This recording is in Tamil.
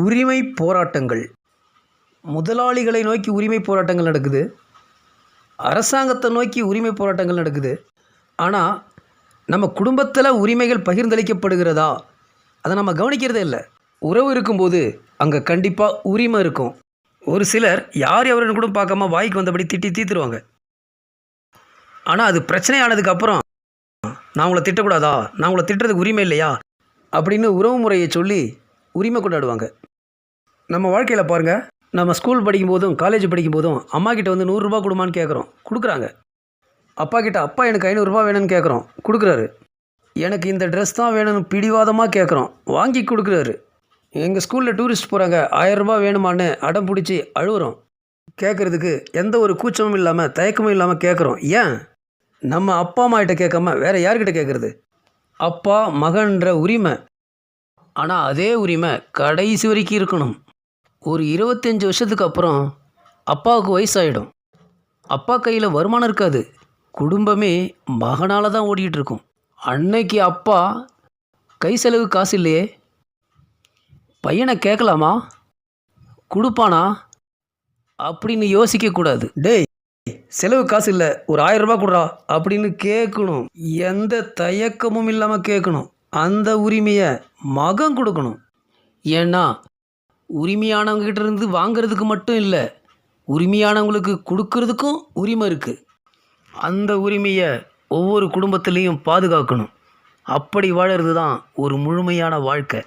உரிமை போராட்டங்கள். முதலாளிகளை நோக்கி உரிமை போராட்டங்கள் நடக்குது. அரசாங்கத்தை நோக்கி உரிமை போராட்டங்கள் நடக்குது. ஆனால் நம்ம குடும்பத்தில் உரிமைகள் பகிர்ந்தளிக்கப்படுகிறதா? அதை நம்ம கவனிக்கிறதே இல்லை. உறவு இருக்கும்போது அங்கே கண்டிப்பாக உரிமை இருக்கும். ஒரு சிலர் யார் எவருன்னு கூட பார்க்காம வாய்க்கு வந்தபடி திட்டி தீத்துருவாங்க. ஆனால் அது பிரச்சனையானதுக்கு அப்புறம் நான் உங்களை திட்டக்கூடாதா? நான் உங்களை திட்டுறதுக்கு உரிமை இல்லையா? அப்படின்னு உறவு முறையை சொல்லி உரிமை கொண்டாடுவாங்க. நம்ம வாழ்க்கையில் பாருங்கள் நம்ம ஸ்கூல் படிக்கும்போதும் காலேஜ் படிக்கும்போதும் அம்மா கிட்ட வந்து நூறுரூபா கொடுமான்னு கேட்குறோம் கொடுக்குறாங்க. அப்பா கிட்ட அப்பா எனக்கு ஐநூறுரூபா வேணும்னு கேட்குறோம் கொடுக்குறாரு. எனக்கு இந்த ட்ரெஸ் தான் வேணும்னு பிடிவாதமாக கேட்குறோம் வாங்கி கொடுக்குறாரு. எங்கள் ஸ்கூலில் டூரிஸ்ட் போகிறாங்க ஆயரரூபா வேணுமான்னு அடம் பிடிச்சி அழுகுறோம் கேட்குறதுக்கு எந்த ஒரு கூச்சமும் இல்லாமல் தயக்கமும் இல்லாமல் கேட்குறோம் ஏன்? நம்ம அப்பா அம்மா கிட்ட கேட்காம வேறு யார்கிட்ட கேட்குறது அப்பா மகன்ற உரிமை. ஆனால் அதே உரிமை கடைசி வரைக்கும் இருக்கணும். ஒரு இருபத்தஞ்சி வருஷத்துக்கு அப்புறம் அப்பாவுக்கு வயசாயிடும். அப்பா கையில் வருமானம் இருக்காது. குடும்பமே மகனால் தான் ஓடிக்கிட்டு இருக்கும். அன்னைக்கு அப்பா கை செலவு காசு இல்லையே? பையனை கேட்கலாமா? கொடுப்பானா? அப்படின்னு யோசிக்கக்கூடாது டேய் செலவு காசு இல்லை ஒரு ஆயிரம் ரூபாய் கொடுறா அப்படின்னு கேட்கணும். எந்த தயக்கமும் இல்லாமல் கேட்கணும். அந்த உரிமையை மகன் கொடுக்கணும். ஏன்னா உரிமையானவங்ககிட்ட இருந்து வாங்குறதுக்கு மட்டும் இல்லை உரிமையானவங்களுக்கு கொடுக்கறதுக்கும் உரிமை இருக்குது அந்த உரிமையை ஒவ்வொரு குடும்பத்துலேயும் பாதுகாக்கணும். அப்படி வாழறது தான் ஒரு முழுமையான வாழ்க்கை.